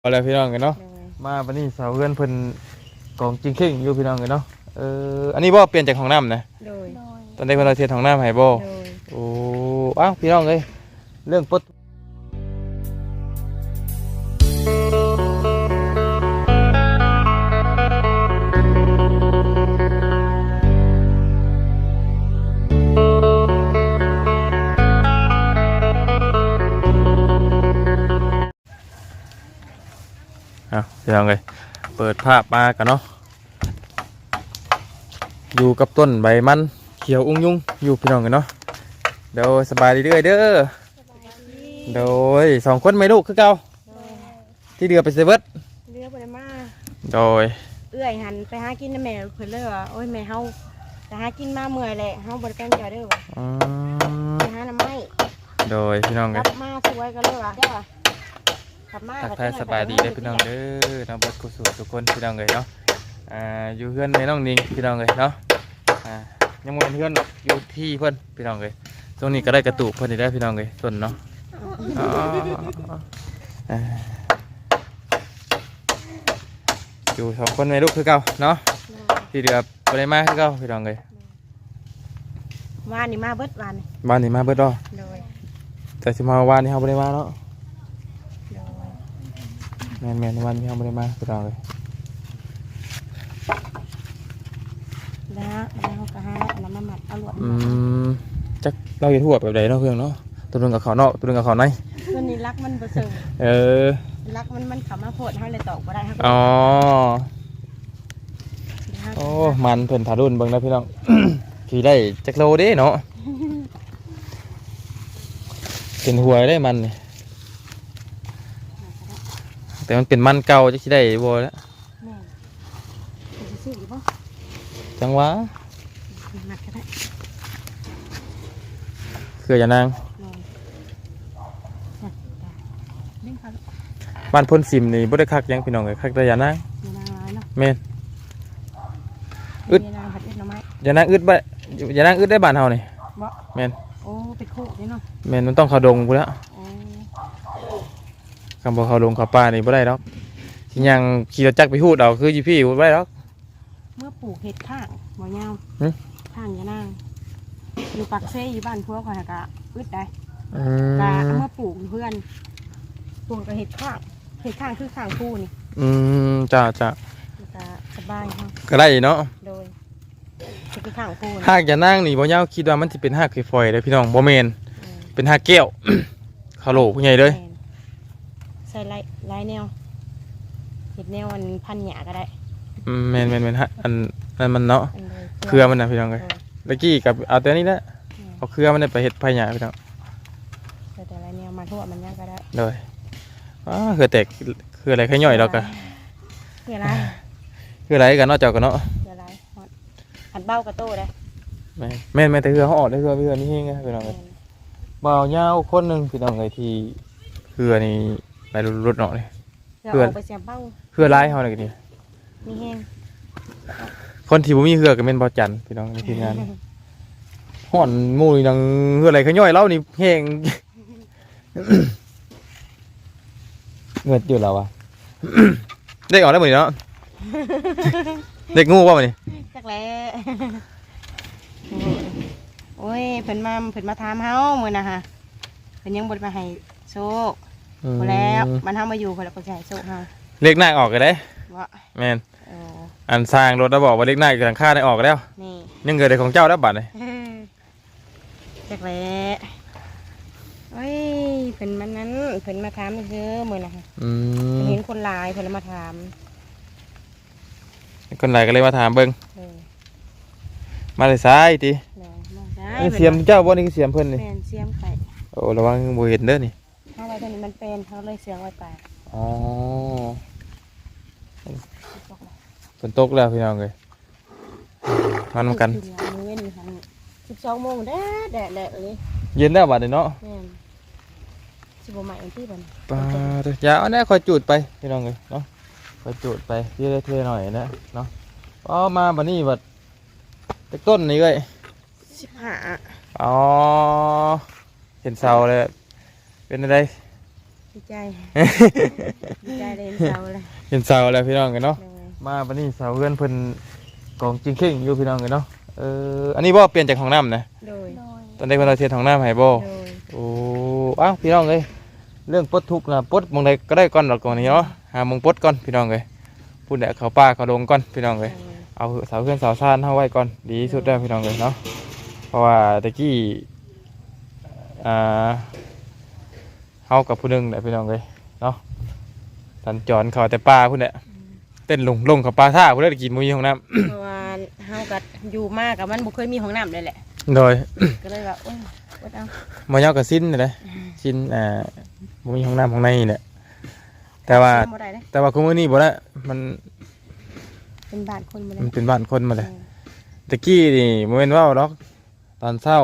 เอาละพี่น้องกันเนาะโดยมาวันนี้สาวเพื่อนเพิ่นกองจริงเข่งอยู่พี่น้องกันเนาะ เออ อันนี้บ่เปลี่ยนจากห้องน้ำนะ โดย ตอนนี้เพิ่นเอาเทห้องน้ำให้บ่โดย โอ้ อ้าวพี่น้องเอ้ยเรื่องปด พี่น้องเอ้ยเปิดภาพมากันเนาะอยู่กับต้นใบมันเขียวอุ้งยุ่งอยู่พี่น้องกันเนาะเดี๋ยวสบายดีเด้อเด้อโดยสองคนไม่ลูกคือเก่าที่เดือไปเซเบิร์ตเรือบ่ได้มาโดยเอื้อยหันไปหากินนะแม่เพิ่นเลยว่าโอ้ยแม่เฮาไปหากินมาเมื่อยแหละเฮาบ่ได้ตั้งใจเด้อว่ะอืมไปหาน้ำไม้โดยพี่น้องกกัลันบมาสวยกันเลยว่ะจ้ากลับมา ทักทายสบายดีเด้อพี่น้องเด้อน้องเบิร์ตกุศลทุกคนพี่น้องเลยเนาะอ่าอยู่เพื่อนในน้องนิงพี่น้องเลยเนาะอ่ายังไม่เพื่อนหรอกอยู่ที่เพื่อนพี่น้องเลยตรงนี้ก็ได้กระตุกเพื่อนอีกแล้วพี่น้องเลยต้นเนาะอ๋ออ่าอยู่สองคนไม่ลูกคือเก่าเนาะที่เดือบไปได้มาคือเก่าพี่น้องเลยวานนี่มาเบิดวานนี่บ้านนี้มาเบิดดอโดยแต่สิมาวานนี้เฮาบ่ได้มาเนาะโดย แม่นแม่นวันนี้เฮาบ่ได้มาพี่น้องเลยแล้วฮะแล้วเฮาก็หาอันนั้นมาหมัดเอาลวดอืมจักเราเฮ็ดหัวแบบใดเนาะเพื่อนเนาะตัวนึงกับเขานอกตัวนึงกับเขาในตัวนี้รักมันบ่เซิงเออรักมันมันเข้ามาโพดเฮาเลยตอกบ่ได้เฮาก็อ๋อเฮาก็โอ้มันเพิ่นถารุ่นเบิ่งนะพี่น้องขี่ได้จักโลเด้เนาะเป็นหัวได้มันนี่ แต่มันเป็นมันเก่าจักสิได้บ่แล้วแม่นสิซื้ออยู่บ่จังหวะหนักก็ได้คืออย่านางโดยจ้ะจ้ะเล่นเขาลูกบ้านพ่นซิมนี่บ่ได้คักหยังพี่น้องเอ้ยคักแต่อย่านางมีนางร้ายเนาะแม่น อึดมีนางผัดเอ็ดหน่อไม้ อย่านางอึดบ่อย่านางอึดได้บ้านเฮานี่บ่ แม่นโอ้เป็นคู่นี่เนาะแม่นมันต้องเข้าดงพุ่นแล้วโอ้ คำบ่เข้าดงเข้าป่านี่บ่ได้ดอกสิยังขี่รถจักรไปฮูดเอาคืออยู่พี่ฮูดบ่ได้ดอก เมื่อปลูกเห็ดข้างบ่ยาวหึ ข้างยานางอยู่ปักเซ่อยู่บ้านพวกเขาหากะอึดได้อืกะมเอามื่อปลูกอยู่เพื่อนปลูกกับเห็ดข้างเห็ดข้างคือข้างคู่นี่อืมจ้าจ้ามันก็สบายครับก็ได้เนาะโดยคือข้างคู่นี่หากอย่านางนี่บ่ยาวคิดว่ามันสิเป็นหากฝอยๆเด้อพี่น้องบ่แม่นเออเป็นหากแก้วคาโหลผู้ใหญ่เลย แม่น ใส่ลายลายแนวเห็ดแนวมันพันหยาก็ได้อืมแม่นแม่นแม่นฮะอันอันมันเนาะอันเลยเครือมันน่ะพี่น้องเอ้ยเออตะกี้กับเอาแต่นี้แหละเออเอาเครือมันเนี่ยไปเฮ็ดไผหยาพี่น้องใส่แต่ลายแนวมาทั่วมันยังก็ได้เลยอ้าคือแตกคืออะไรแค่ย่อยดอกกะคืออะไรคืออะไรกันเนาะเจ้ากันเนาะคืออะไรฮอดอันเบ้ากระโต้ได้แม่นแม่นแม่นแต่คือเขาออกได้คือคือนี่เองไงพี่น้องเอ้ยบ่าวยาวคนหนึงพี่น้องเอ้ยที่คือนี่ ไปรุดๆเนาะเลย เพื่เพื่ออนออกไปเสียบเบ้าคือหลายเฮานี่ก็นี่มีแห้งคนที่บ่มีเหือก็แม่นบ่จันทร์พี่น้องในทีมงานฮ้อนหมู่นี่ดังคืออะไรแค่ย่อยเล่านี่แห้ง เงิดอยู่แล้ววะ เด็กออกได้หมดเนาะ เด็กงูว่ามันนี่จักแล้โอ้ยเพิ่นมาเพิ่นมาถามเฮามื้อน่ะฮะเพิ่นยังบ่ได้มาให้โชค บ่แล้วมันเฮามาอยู่เพิ่นแล้วเพิ่นสิให้โชคเฮาเล็กหน้าออกกันได้ว่าแม่นเอออันสร้างรถแล้วบอกว่าเล็กหน้าหลังคาได้ออกแล้วนี่ยังเกิดได้ของเจ้าแล้วบัดเลยจักแล้โอ้ยเพิ่นมันนั้นเพิ่นมาถามซื่อมื้อน่ะฮะอืเพิ่นมเห็นคนหลายเพิ่นเลยมาถามคนไหนก็เลยมาถามเบิ่งเออมาเลยซ้ายติแม่มาได้นี่เสียมเจ้าบ่นี่คือเสียมเพิ่นนี่แม่นเสียมไข่โอ้ระวังบ่เห็นเด้อนี่ เฮาไว้ตอนนี้มันเป็นเฮาเลยเสียงไว้ปลายอ๋อฝนตกแล้วพี่น้องเอ้ยมานำกันมื้อเว้นหัน12โมงแดดแดดแดดเอ้ยเย็นแล้วบัดนี้เนาะแม่นสิบ่ใหม่อันที่บันปาดอย่าเอาแน่คอยจูดไปพี่น้องเอ้ยเนาะคอยจูดไปเรื่อยๆหน่อยนะเนาะอ๋อมาบัดนี้บัดเด็กต้นนี่เอ้ยสิบห้าอ๋อเห็นเสาเลย เป็นอะไร ดีใจ ดีใจเลยเห็นเสาเลยเห็นเสาแล้วพี่น้องกันเนาะเลยมาวันนี้เสาเพื่อนเพิ่นกองจริงเข่งอยู่พี่น้องกันเนาะ เออ อันนี้บ่เปลี่ยนจากห้องน้ำนะ โดย ตอนนี้เพิ่นเอาเทียนห้องน้ำให้บ่โดย โอ้อ้าวพี่น้องเอ้ยเรื่องปลดทุกข์นะปลดหมองใดก็ได้ก่อนดอกก่อนนี้เนาะ หาหมองปลดก่อนพี่น้องเอ้ยพูดแหละเขาป้าเขาลงก่อนพี่น้องเอ้ย เอาเสาเพื่อนเสาซ่านเท่าไว้ก่อนดีที่สุดแล้วพี่น้องเลยเนาะเพราะว่าตะกี้อ่า เฮากับผู้หนึงแหละพี่น้องเลยเนาะสัญจรเขาแต่ป่าพุ่นแหละเต้นลงลงกับปลาท่าพุ่นได้กินมุ้ยของน้เพราะว่าเฮาก็อยู่มากกับมันบ่เคยมีห้องน้ำเลยแหละำโดยก็เลยว่าโอ้ยอดเอามาเยาะกับสิ้นเลยสิ้นอ่ามุ้ยของน้ำของในนี่แหละแต่ว่าบ่ได้เด้แต่ว่าคุมื้อนี้บ่ละมันเป็นบ้านคนบ่ได้มันเป็นบ้านคนมาเลยตะกี้นี่โมเมนว่าดอกตอนเช้า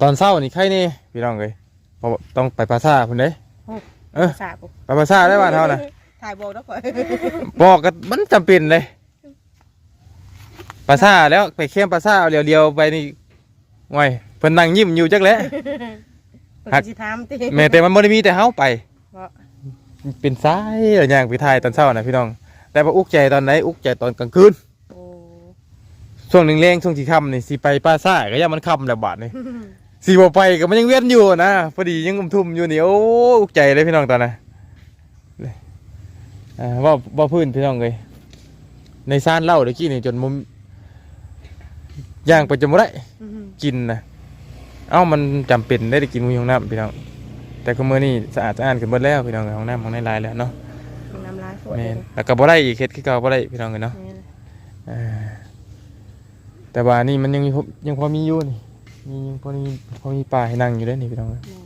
ตอนเช้านี่ใครนี่พี่น้องเลย เพราะว่าต้องไปปราสาทพุ่นเด้เออสาบไปปราสาทได้บ้านเฮานะถ่ายบอกแล้วก่อนบอกกันมันจำเป็นเลยปราสาทแล้วไปเข้มปราสาทเอาเดียวๆไปนี่ง่อยเพิ่นนั่งยิ้มอยู่จักแหล้วเพิ่นสิถามติแม่แต่มันบ่ได้มีแต่เฮาไป บ่เป็นสายหลายอย่างไปถ่ายตอนเช้านะพี่น้อง แต่ว่าอุกใจตอนไหนอุกใจตอนกลางคืน โอ้ ช่วงหนึ่งเร่งช่วงที่ค่ำนี่สิไปปราสาทก็ยังมันค่ำแล้วบาดนี่ สีบไปก็มันยังเวียนอยู่นะพอดียังอุ้มทุ่มอยู่นี่โอ้อุกใจเลยพี่น้องตอนนั้นเลยอ่าว่าว่าพื้นพี่น้องเลยในซ่านเหล้าเมื่อกี้นี่จนมุมย่างไปจนไม่ได้อือหือกินนะเอ้ามันจำเป็นได้ได้กินมือของน้ำพี่น้องแต่ก็เมื่อนี่สะอาดสะอ้านกันหมดแล้วพี่น้องของน้ำของในลายแล้วเนาะน้ำลายสวยแม่เลยนแล้วก็บ่ได้อีกเฮ็ดคือเก่าบ่ได้พี่น้องเลยเนาะแม่นอ่าแต่ว่านี่มันยังมีพอยังพอมีอยู่นี่ มียังพอมีพอมีป่าให้นั่งอยู่ได้อนี่พี่น้องเอ้ยแม่น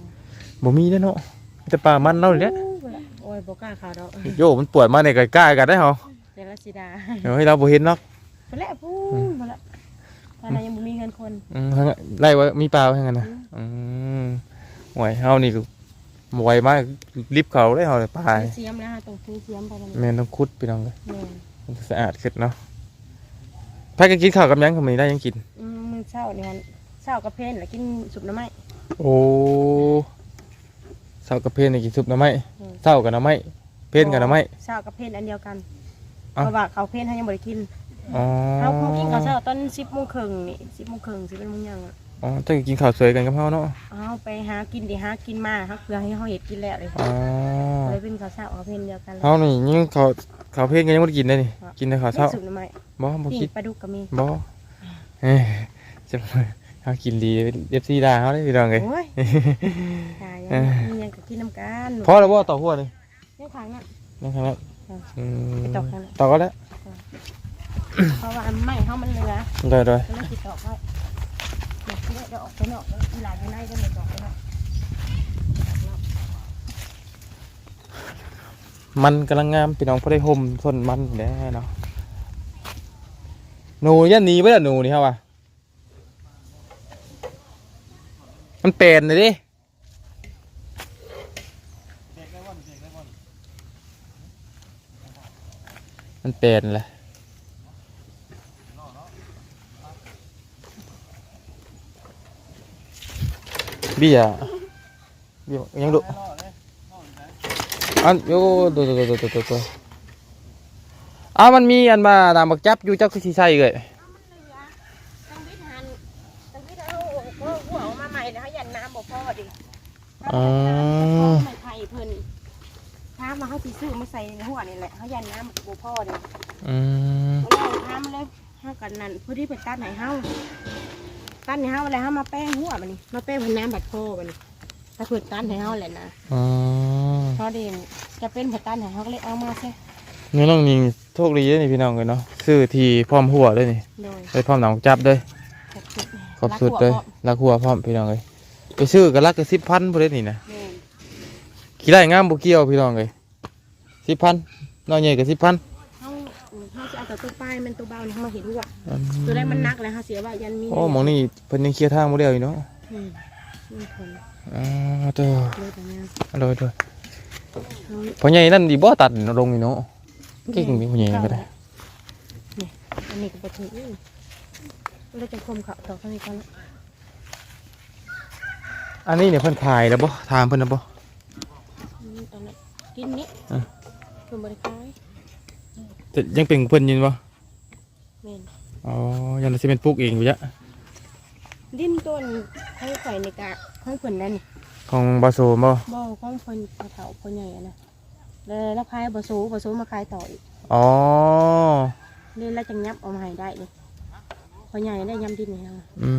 บ่มีเด้อเนาะมีแต่ป่ามันเนาะนี่แหละโอ้ยบ่กล้าเข้าดอกโยมันปวดมาในใกล้ๆกันได้เหรอเดี๋ยวละสิดาเดี๋ยวให้เราบ่เห็นเนาะไปแล้วพูนมาแล้วตอนนั้นยังบ่มีเงินคนอืมทางนั้นไล่ไว้มีป่าไว้ทางนั้นนะอืมหวยเฮานี่ก็บ่ไหวมากลิฟต์เขาได้เฮาเลยป่ามีเสียมแล้วฮะต้องซื้อเสียมไปแล้วแม่นต้องขุดพี่น้องเอ้ย แม่นมันจะสะอาดขึ้นเนาะพากันกินข้าวกับหยังก็มีได้ยังกินอืมมื้อเช้านี่มัน เช้ากับเพนแล้วกินสุปหน่อไม้โอ้เช้ากับเพนนี่กินซุปหน่อไม้อืมเช้ากับหน่อไม้เพนกับหน่อไม้ เช้ากับเพนอันเดียวกันเอ้า เพราะว่าเขาเพนเขายังบ่ได้กินอ๋อเขาเขากินข้าวเช้าตอน10:30นนี่10:30น11:00นยังอะอ๋อต้องกินข้าวสวยกันกับเฮาเนาะเอาไปหากินดิหากินมาเฮาเพื่อให้เฮาเฮ็ดกินแล้วเลยอ๋อเลยเป็นข้าวเช้ากับเพนเดียวกันเลยเฮานี่ยังข้าวข้าวเพนก็ยังบ่ได้กินเลยนี่กินแต่ข้าวเช้าสุปหน่อไม้บ่บ่ปิ้กินงปลาดุกก็มีบ่เอ้ยจะ เฮากินดีเอฟซีด่าเฮาได้พี่น้องเอ้ยโอ้ยตายยังมีหยังก็กินน้ำกันพอแล้วบ่ต่อหัวนี่ยังขังน่ะนั่นครับอ่าอืมไปตอกกันแล้วต่อก็แล้วเพราะว่าอันไม่เขามันเหลือได้ได้ก็เลยติดต่อเขาเดี๋ยวเดี๋ยวออกไปนอกแล้วอีหลานอยู่ในก็เลยออกไปนอกมันกำลังงามพี่น้องพอได้ห่มทนมันแน่เนาะหนูยันหนีไปแล้วหนูนี่เฮาว่ะ มันเป็นเลยดิมันเป็นแหละเบี้ยเบี้ยยังดุอันโยโดโดโดโดโดโดโดอ้าวมันมีอันมาตามบักจับอยู่เจ้าคือสิใส่เลย ต้องวิทย์หันต้องวิทย์เอาหัวหัวออกมาใหม่แล้วยันน้ำบ่พอดิ อ๋อ ไม่ไผ่เพิ่นถ้ามาเขาสิซื้อมาใส่ในหัวนี่แหละเขายันน้ำบ่พอดิอืมเอาเลยทำเลยเฮากันนั่นเพื่อที่ไปตัดให้เฮาตัดให้เฮาอะไรเฮามาแป้งหัวบัดนี้มาแป้งเพิ่นน้ำบัดโพบัดนี้ถ้าเพิ่นตัดให้เฮาแหละนะอ๋อพอดีจะเป็นเพิ่นตัดให้เฮาก็เลยเอามาซะนี่น้องนิงโชคดีเลยนี่พี่น้องเลยเนาะซื้อทีพร้อมหัวด้วยนี่โดยไปพร้อมหนังจับด้วยครบสุดครบสุดเลยรักหัวพร้อมพี่น้องเลย ไปซื้อก็รักก็สิบพันบ่ได้นี่นะแม่นกี่ได้งามบ่เกี่ยวพี่น้องเลยสิบพันน้อยใหญ่ก็สิบพันเฮาเฮาสิเอาแต่ตัวป้ายมันตัวเบานี่เฮามาเห็นหัวตัวแรกมันนักแล้วเฮาเสียว่ายันมีโอ้หมองนี่เพิ่นยังเคลียร์ทางบ่แล้วอยู่เนาะอืมมีผลอ๋อเด้อเลยแต่งานเอาเลยเด้อเฮาพ่อใหญ่นั่นดีบ่ตัดลงนี่เนาะเก่งนี่ผู้หญิงก็ได้นี่อันนี้ก็บ่ถึงอื้อเราจะคมเขาต่อข้างนี้ก่อนละ อันนี้เนี่ยเพิ่นถ่ายแล้วบ่ถามเพิ่นแล้วบ่กินนี้อะเพิ่นบ่ได้ขายแต่ยังเป็นเพิ่นอยินบ่แม่นอ๋อยันสิเป็นปลูกเองอยู่ยะดินต้นให้ข่อยนี่กะของเพิ่นนั่นนี่ของบาโซบ่บ่ของเพิ่นเขาเฒ่าเพิ่นใหญ่อะนะแล้วแล้วขายบ่สูบ่สูมาขายต่ออีกอ๋อเลยแล้วจังยับเอามาให้ได้เลยพอใหญ่ได้ยำดินนี่นะอื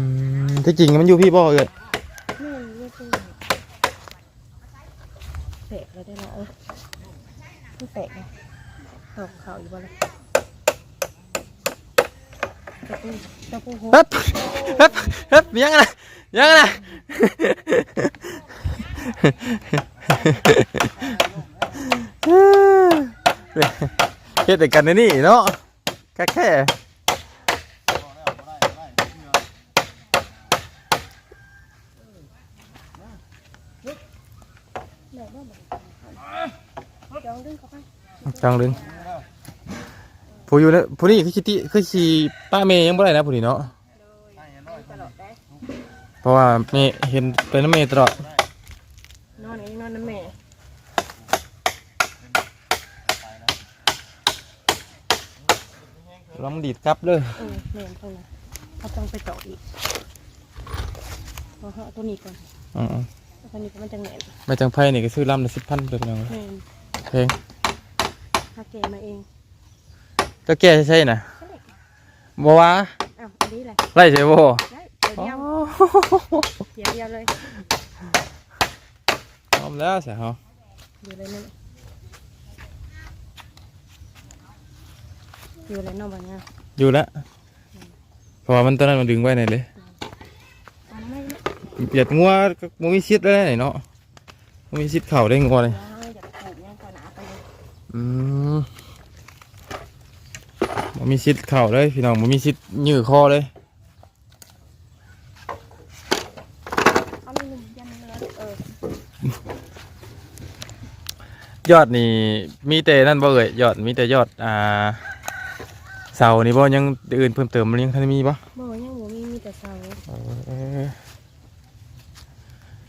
มที่จริงมันอยู่พี่บ่เอ้ย นี่นี่คือแตกแล้วได้เนาะเออไม่แตกนะตอกเข่าอยู่บ่เลยตะปูตะปูโหเฮ้บเฮ้บเฮ้บยังไงนะยังไงนะเฮ็ดแต่กันในนี่เนาะแค่แค่ ไหนบ้างจองดึงเข้าไป จังลึงผู้อยู่แล้วผู้นี้คือคิดที่คือชีป้าเมย์ยังบ่ได้นะผู้นี้เนาะตลอดได้เพราะว่าเมย์เห็นเป็นน้ำเมย์ตลอดนอนไหนนอนน้ำแม่ลองดีดกลับเลยเออแม่นเท่านั้นเขาต้องไปเจาะอีกเอาเหาะตัวนี้ก่อนอืมตัวนี้ก็มันจะแหนๆไม่จังไพ่นี่ก็ซื้อลำละสิบพันเลยพี่น้องแม่นเพลง ถ้าแกมาเองก็แก้ใช่ๆนะบ่ว่าอ้าวอันนี้แหละไล่ใช่บ่ได้เดี๋ยวเดียวเดียวเดียวเลยพร้อมแล้วใช่เหรออยู่เลยนั่นอยู่เลยนอกบ้านเนี่ยอยู่แล้วเพราะว่ามันตอนนั้นมันดึงไว้ไหนเลยเอาไม่ไม่เปียดงัวก็บ่มีชิดได้ไหนเนาะบ่มีชิดเข่าได้งัวเลยเอาอย่าไป อืมบ่มีชิดเข่าเลยพี่น้องบ่มีชิดยื้อคอเลยเอาไม่ลืมยันเลยเออยอดนี่มีแต่นั่นบ่เอ่ยยอดมีแต่ยอดอ่าเสานี่บ่ยังอื่นเพิ่มเติมมันยังทันมีบ่บ่ยังบ่มีมีแต่เสาเออ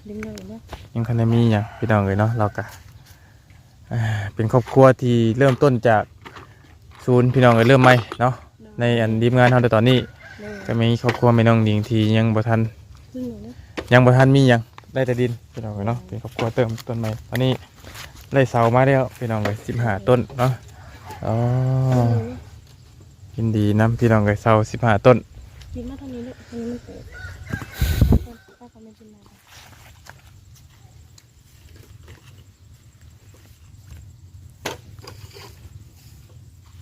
ดึงเลยเนาะยังทันได้มีหยังพี่น้องเอ้ยเนาะเราก็อ่า เป็นครอบครัวที่เริ่มต้นจากศูนย์พี่น้องเอ้ยเริ่มใหม่เนาะในอันดีมงานเฮาในตอนนี้เลยก็มีครอบครัวแม่น้องหญิงที่ยังบ่ทันดึงเลยเนาะยังบ่ทันมีหยังได้แต่ดินพี่น้องเอ้ยเนาะเป็นครอบครัวเติมต้นใหม่อันนี้ได้เสามาแล้วพี่น้องเอ้ย15ต้นเนาะอ๋อยินดีนํพี่น้องเอ้ยเสา15ต้นกินมาเท่านี้เลยเท่านี้มันเกิดถ้าเขาไม่กินมา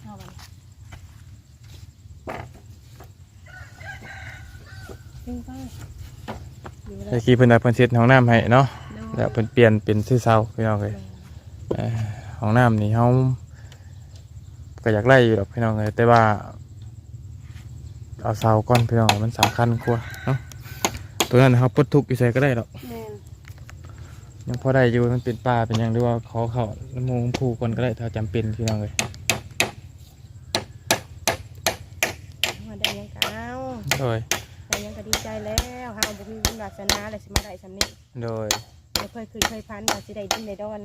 เอาไป ดึงไปอยู่เลไอ้ยกี้เพิ่นได้เพิ่นเช็ดห้องน้ำให้เนาะเนาะแล้วเพิ่นเปลี่ยนเป็นชื่อเสาพี่น้องเอ้ยเอ่อห้องน้ำนี่เฮาก็อยากไล่อยู่ดอกพี่น้องเอ้ยแต่ว่า เอาเสาก่อนพี่น้องมันสำคัญกว่าเนาะตัวนั้นเฮาปลดทุกข์อยู่ใส่ก็ได้ดอก แม่นยังพอได้อยู่มันเป็นป่าเป็นหยังหรือว่าขอเข้าน้ำมูกผู้คนก็ได้ถ้าจำเป็นพี่น้องเอ้ยมาได้ยังกเอาโดย วาสนาเลยสิมาได้สำนี้โดย บ่เคยคืนเคยพันว่าสิได้ดินได้ดอน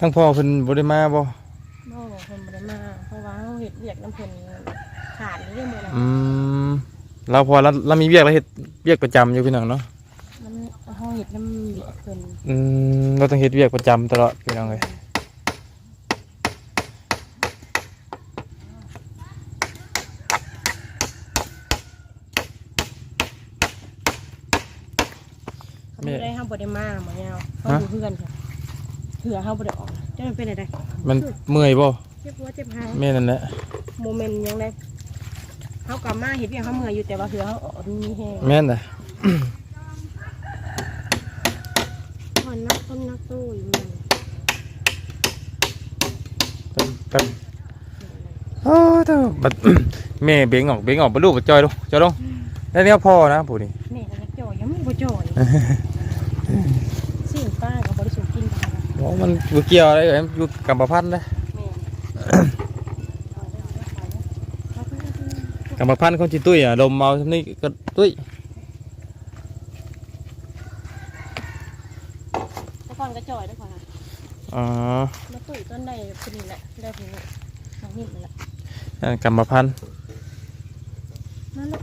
ทั้งพ่อเพิ่นบ่ได้มาบ่บ่เพิ่นบ่ได้มาเพราะว่าเฮาเฮ็ดเวียกน้ำเพิ่นขาดเรื่องมื้อนั้นอืมเราพอเราเรามีเวียกเราเฮ็ดเวียกประจำอยู่พี่น้องเนาะมันเฮาเฮ็ดน้ำเวียกเพิ่นอืมเราต้องเฮ็ดเวียกประจำตลอดพี่น้องเลย เขาบ่ได้เฮาบ่ได้มาหมอยาวเขาอยู่เพื่อนค่ะเถื่อเฮาบ่ได้ออกจะมันเป็นอะไรมันเมื่อยบ่เจ็บหัวเจ็บหางแม่นั่นแหละโมเมนต์ยังไดเฮากลับมาเฮ็ดเวียกเฮาเมื่อยอยู่แต่ว่าเถื่อเฮาออกมีแฮงแม่นน่ะคนนักคนนักตู้อยู่มันแต่โอ้เจ้าบัดแม่เบ่งออกเบ่งออกบ่รู้บ่จอยลงจอยลงแล้วเนี่ยพ่อนะผู้นี่แม่ก็ยังจ่อยยังบ่จ่อย สิ่งป้าก็บ่ได้สูบกินปานนั้นโอ้มันบ่เกี่ยวอะไรเอ้ยมันอยู่กับประพันธ์นะแม่เอาไปเอาไปกับประพันธ์ของจิตุ้ยอะลมเมาซำนี้ก็ตุ้ยมื่อก่อนก็จ่อยได้ก่อนค่ะอ๋อมาตุ๋ยต้นได้พอดีแหละได้พอดีน้องนิ่มเลยแหละนั่นกรรมพันธุ์ นั่นลูก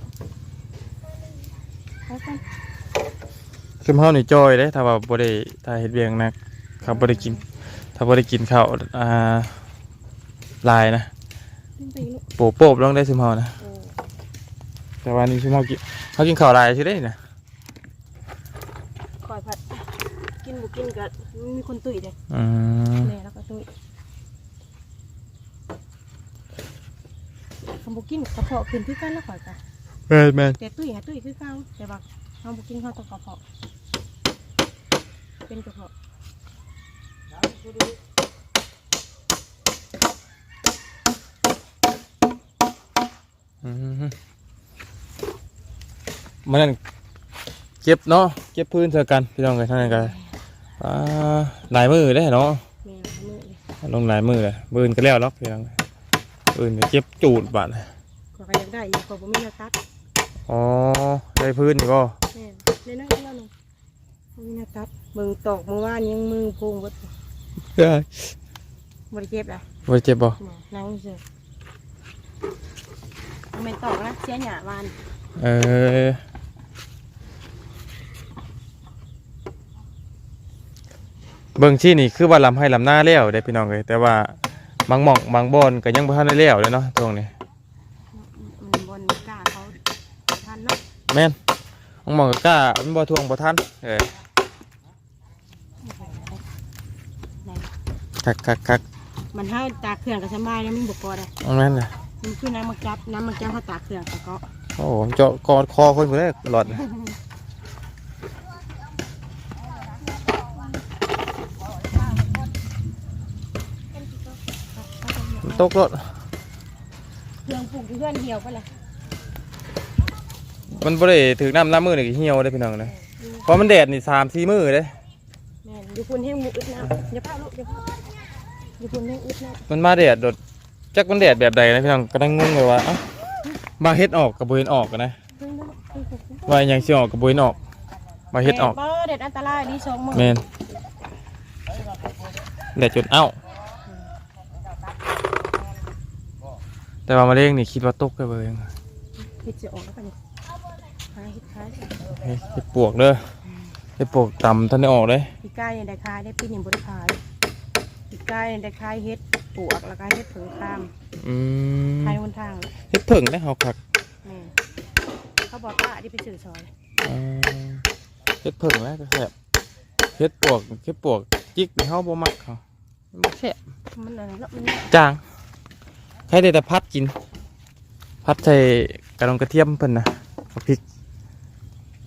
เอากัน คือเฮานี่จอยเด้ถ้าว่าบ่ได้ถ้าเฮ็ดเวียงหนักครับบ่ได้กิน ถ้าบ่ได้กินข้าวอ่าหลายนะขึ้นไปลูกโปโปบลงได้ซิมเฮานะโอ้แต่ว่านี่ซิมเฮากินเฮากินข้าวหลายสิได้นะคอยผัดกินบุกินก็มีคนตุ๋ยเลยอืมแม่แล้วก็ตุ๋ยคำบุกินกระเพาะขึ้นที่กันแล้วข่อยกันแม่นแม่นแต่ตุ้ยหาตุ้ยคือเก่าแต่ว่าเฮาบ่กินข้าวต้องกระเพาะ เป็นกระเพาะอืมมันนั่นเก็บเนาะเก็บพื้นเท่ากันพี่น้องกันเท่านั้นกันอ่าหลายมือได้เนาะแม่มื้อนี้ลงหลายมือเลยบืนก็แล้วล็อกพี่น้องบืนก็เจ็บจูดบาดเลยก็ก็อยากได้อยู่ก็บ่มีแนวตัดอ๋อได้พื้นนี่ก็แม่นเลยนั่งแล้วนึง บ่มีแนวตัดเบิ่งตอกเมื่อวานยังมือโพงเบิดได้บ่ได้เจ็บล่ะบ่เจ็บบ่นั่งเฉยแม่นตอกนะเสียหญ้าวานเออเบิ่งที่นี่คือว่าลำให้ลำหน้าแล้วได้พี่น้องเลยแต่ว่าบางหม่องบางบอนก็ยังบ่ทันได้แล้วเลยเนาะตรงนี้มันบนกล้าเขาทันเนาะแม่นบางหม่องก็กล้ามันบ่ทวงบ่ทันเออ ไหน คักคักคักมันเฮาตากเครื่องก็สบายแล้วมันบ่พอได้เอาแม่นน่ะมันคือน้ำมันจับน้ำมันจับเฮาตากเครื่องก็ก็โอ้โหเจาะกอดคอคนผู้ใดหลอดน่ะมันตกรถเครื่องปลูกที่เพื่อนเหี่ยวไปเลยมันบ่ได้ถึงน้ำน้ำมือนี่ก็เหี่ยวได้พี่น้องนะเพราะมันแดดนี่สามสี่มือเด้ แม่นอยู่คุณให้หมูอึดน้ำอย่าพลาดลูกอย่าพลาด อยู่คุณให้อึดน้ำมันมาแดดโดดจักมันแดดแบบใดนะพี่น้องก็นั่งงงเลยว่าเอ้ามาเฮ็ดออกกับบ่เห็นออกอะนะเพิ่งได้ลูกเพิ่งปลูกว่าอหยังสิออกกับบ่เห็นออกมาเฮ็ดออกแม่นบ่เด็ดอันตรายดีสองมือแม่นแดดจนเอ้าแต่ว่ามะเร็งนี่คิดว่าตกได้เบิ่งเห็ดจะออกแล้วกันนี่คล้ายเห็ดคล้ายเฮ็ดเฮ็ดปวกเด้อเฮ็ดปวกต่ำท่านได้ออกเลยปีกายเนี่ยได้คายได้ปีนี้บ่ได้คาย ปีกายเนี่ยได้คายเห็ดปวกแล้วก็เห็ดเผงข้ามอืมคายหนทางเลยเฮ็ดเพิ่งได้เฮาคักแม่นเขาบอกว่าที่ไปสื่อซอยอ่าเฮ็ดเพิ่งแล้วก็แซ่บเฮ็ดปวกเฮ็ดปวกจิกนี่เฮาบ่มักเขามันบ่แซ่บมันอะไรเนาะมันจางให้ได้แต่พัดกิน พัดใส่กระดองกระเทียมเพิ่นนะเอาพริก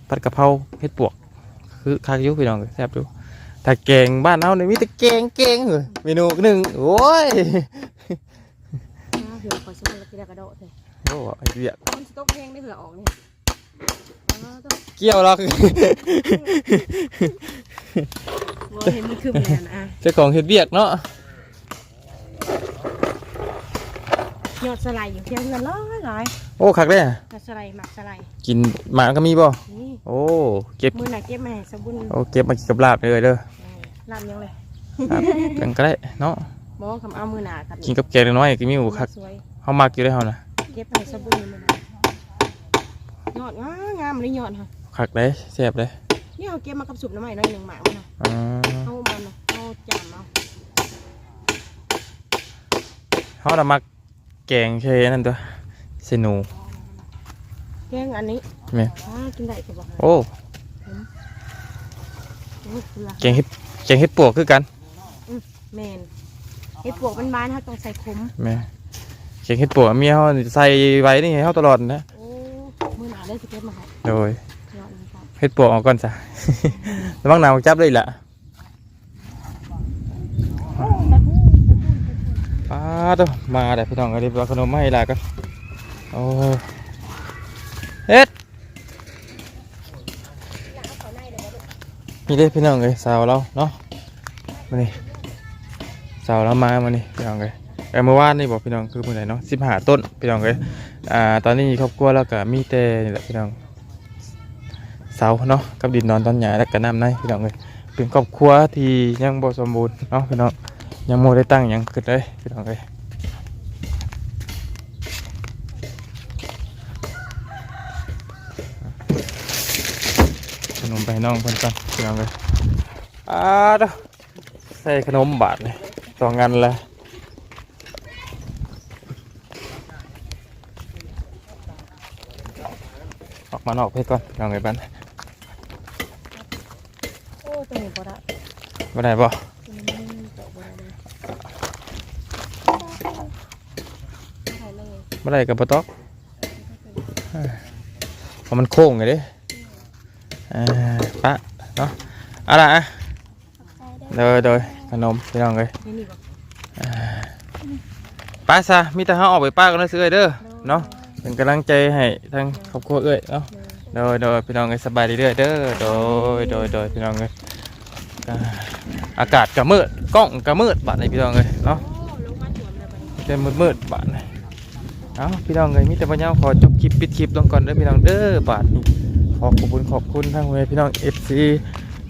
ผัดกะเพราเฮ็ดปวก คือคักอยู่พี่น้องแซ่บอยู่ ถ้าแกงบ้านเฮานี่มีแต่แกงแกงเหรอเมนูหนึ่งโอ้ยอ้าวเหือคอยซื้อแล้วกินกระโดดเลยโอ้ไอ้เหี้ยมันสต๊อกเพลงได้เหือออกเนี่ยอ๋อต้องเกี่ยวหรอกบ่เห็นมันคือแม่นอะเจ้าของเฮ็ดเวียกเนาะยอดสไลด์อยู่เพียงเงินร้อยหลายโอ้คักเด้อยอดสไลด์หมักสไลด์กินหมาก็มีบ่นี่โอ้เก็บมือหนักเก็บมาให้สบุนโอ้เก็บมากินกับลาบเลยเด้อ ลำยังเลยครับกันก็ได้เนาะบอกว่าคำเอามือหนากับกินกับแกงน้อยๆก็มีอยู่คักสวยเฮามักอยู่ได้เฮานะเก็บให้สบุนมือหนายอดงามงามเลยยอดค่ะคักเด้แซ่บเด้นี่เอาเก็บมากับสุบน้ำใหม่หน่อยหนึ่งหมากมันนะอ่าเอามันนะเอาจานเอาเขาจะมักแกงเชนั่นตัวเซนูแกงอันนี้แม่นอ่ากินได้ก็บอกโอ้โอ้ยเกลือแกงเห็ด แกงเห็ดปวกคือกันแมนไอ้ปวกมันบานเขาต้องใส่ขมแม่แกงเห็ดปวกเมียเขาใส่ไว้นี่ให้เขาตลอดนะโอ้มือหนาได้สิเก็บมาให้โดยยอดเลยครับเห็ดปวกออกก่อนจ้ะระวังหนาวจับเลยล่ะป้าตัวมาแต่พี่น้องเอาดิเอาขนมมาให้หลายกันโอ้เฮ็ด นี่เด้พี่น้องเลยสาวเราเนาะมานี่สาวเรามามานี่พี่น้องเลยแต่เมื่อวานนี่บอกพี่น้องคือเมื่อไหร่เนาะสิบห้าต้นพี่น้องเลยอ่าตอนนี้มีครอบครัวแล้วก็มีแต่นี่แหละพี่น้องเสาเนาะกับดินนอนตอนใหยาแล้วก็น้ำในพี่น้องเลยเป็นครอบครัวที่ยังบ่สมบูรณ์เนาะพี่น้องยังบ่ได้ตั้งยังขึ้นเลยพี่น้องเอ้ย นมไปน้องเพิ่อนก่อนพี่น้องเอ้ยอ่าเด้อใส่ขนมบาทเลยสองันละออกมานอกเพชรก่อนพี่น้องเอ้ยบ้านโอ้ตัวนี้บ่ได้บ่ได้บ่บ่ได้เลยใส่เลยบ่ได้กับบ่ตอกเพราะมันโค้งไงเด้ อ่าปะเนาะเอะไรอะโดยโดยขนมพี่น้องเอ้ยป้าซะมีแต่เฮาออกไปป้ากันซื้อเด้อเนาะเป็นกำลังใจให้ทางครอบครัวเอ้ยเนาะโดยโดยพี่น้องเอ้ยสบายดีเด้อเด้อโดยโดยโดยพี่น้องเอ้ยอ่าอากาศก็มืดกล้องก็มืดบ้าดนี้พี่น้องเอ้ยเนาะโอ้ลงมาสวมเลยบัดนี้เต็มมืดมืดๆบาดนี้เอ้าพี่น้องเอ้ยมีแต่ปัญญาขอจบคลิปปิดคลิปลงก่อนเด้อพี่น้องเด้อบาดนี้ ขอขอบคุณขอบคุณทั้งเวพี่น้อง FC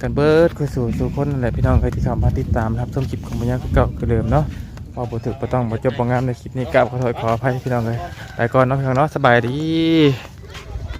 กันเบิร์ดคือสู่สู่คนแหละพี่น้องใครที่เข้ามาติดตามนะครับชมคลิปของปัญาเก่าก็เดิมเนาะพอบ่ถึกบ่ต้องบ่จบประงามในคลิปนี้กราบขอถอยขออภัยพี่น้องเลยไปก่อนเนาะพี่น้องเนาะสบายดี